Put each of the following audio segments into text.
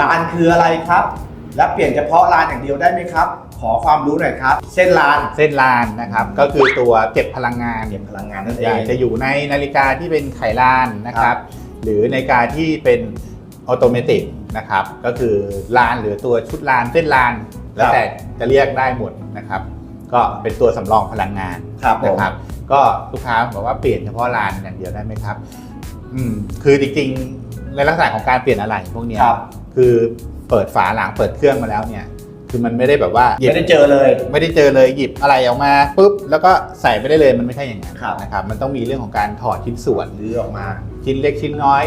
ลานคืออะไรครับ และเปลี่ยนเฉพาะลานอย่างเดียวได้ไหมครับ ขอความรู้หน่อยครับ เส้นลาน เส้นลานนะครับ ก็คือตัวเก็บพลังงานเก็บพลังงานนั่นเออยางกจะอยู่ในนาฬิกาที่เป็นไขลานนะครับ หรือนาฬิกาที่เป็นออโตเมติกนะครับ ก็คือลานหรือตัวชุดลานเส้นลาน แล้วแต่จะเรียกได้หมดนะครับ ก็เป็นตัวสำรองพลังงานครับผมนะครับ ก็ลูกค้าบอกว่าเปลี่ยนเฉพาะลานอย่างเดียวได้ไหมครับ อืมคือจริงๆในลักษณะของการเปลี่ยนอะไรพวกเนี้ย ครับคือเปิดฝาหลังเปิดเครื่องมาแล้วเนี่ย คือมันไม่ได้แบบว่าหยิบไม่ได้เจอเลย ไม่ได้เจอเลยหยิบอะไรออกมาปุ๊บแล้วก็ใส่ไปได้เลยมันไม่ใช่อย่างนั้นครับ นะครับ มันต้องมีเรื่องของการถอดชิ้นส่วนหรือออกมา ชิ้นเล็กชิ้นน้อย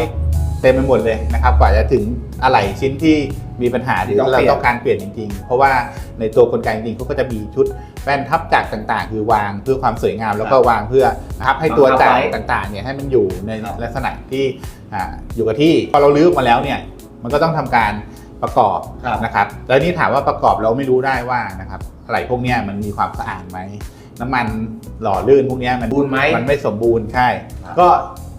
เต็มไปหมดเลยนะครับกว่าจะถึงอะไหล่ชิ้นที่มีปัญหาที่ต้องเราเปลี่ยนต้องการเปลี่ยนจริงๆ เพราะว่าในตัวกลไกจริงๆเขาก็จะมีชุดแป้นทับจักรต่างๆ คือวางเพื่อความสวยงาม แล้วก็วางเพื่อนะครับให้ตัวจักรต่างๆเนี่ยให้มันอยู่ในครับลักษณะที่อ่าอยู่กับที่พอเราลื้อออกมาแล้วเนี่ย มันก็ต้องทำการประกอบครับนะครับแล้วนี่ถามว่าประกอบเราไม่รู้ได้ว่านะครับอะไรพวกเนี้ยมันมีความสะอาดไหมน้ำมันหล่อลื่นพวกเนี้ยมันบูนไหมมันไม่สมบูรณ์ใช่ครับก็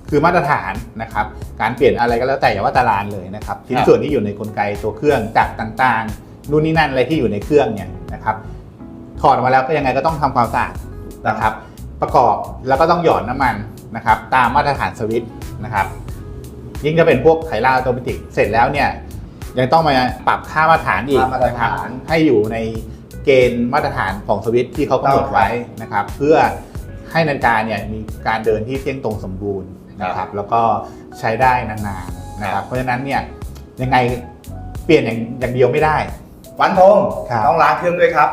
คือมาตรฐานนะครับการเปลี่ยนอะไรก็แล้วแต่อย่าว่าแตารานเลยนะครับชิ้นส่วนที่อยู่ในกลไกตัวเครื่องจักรต่างๆนู่นนี่นั่นอะไรที่อยู่ในเครื่องเนี่ยนะครับถอดออกมาแล้วก็ยังไงก็ต้องทำความสะอาดนะครับ ประกอบแล้วก็ต้องหยอดน้ำมันนะครับ ตามมาตรฐานสวิตช์นะครับ ยิ่งจะเป็นพวกไขลาออโตเมติกเสร็จแล้วเนี่ยยังต้องมาปรับค่ามาตรฐานอีกค่ามาตรนะครับฐานให้อยู่ในเกณฑ์มาตรฐานของสวิตช์ที่เขากำหนดไว้นะครับ เพื่อให้นาฬิกาเนี่ยมีการเดินที่เที่ยงตรงสมบูรณ์นะครับ แล้วก็ใช้ได้นานๆนะครับเพราะฉะนั้นเนี่ยยังไงเปลี่ยนอย่างอย่างเดียวไม่ได้วันธงครับ ต้องล้างเครื่องด้วยครับ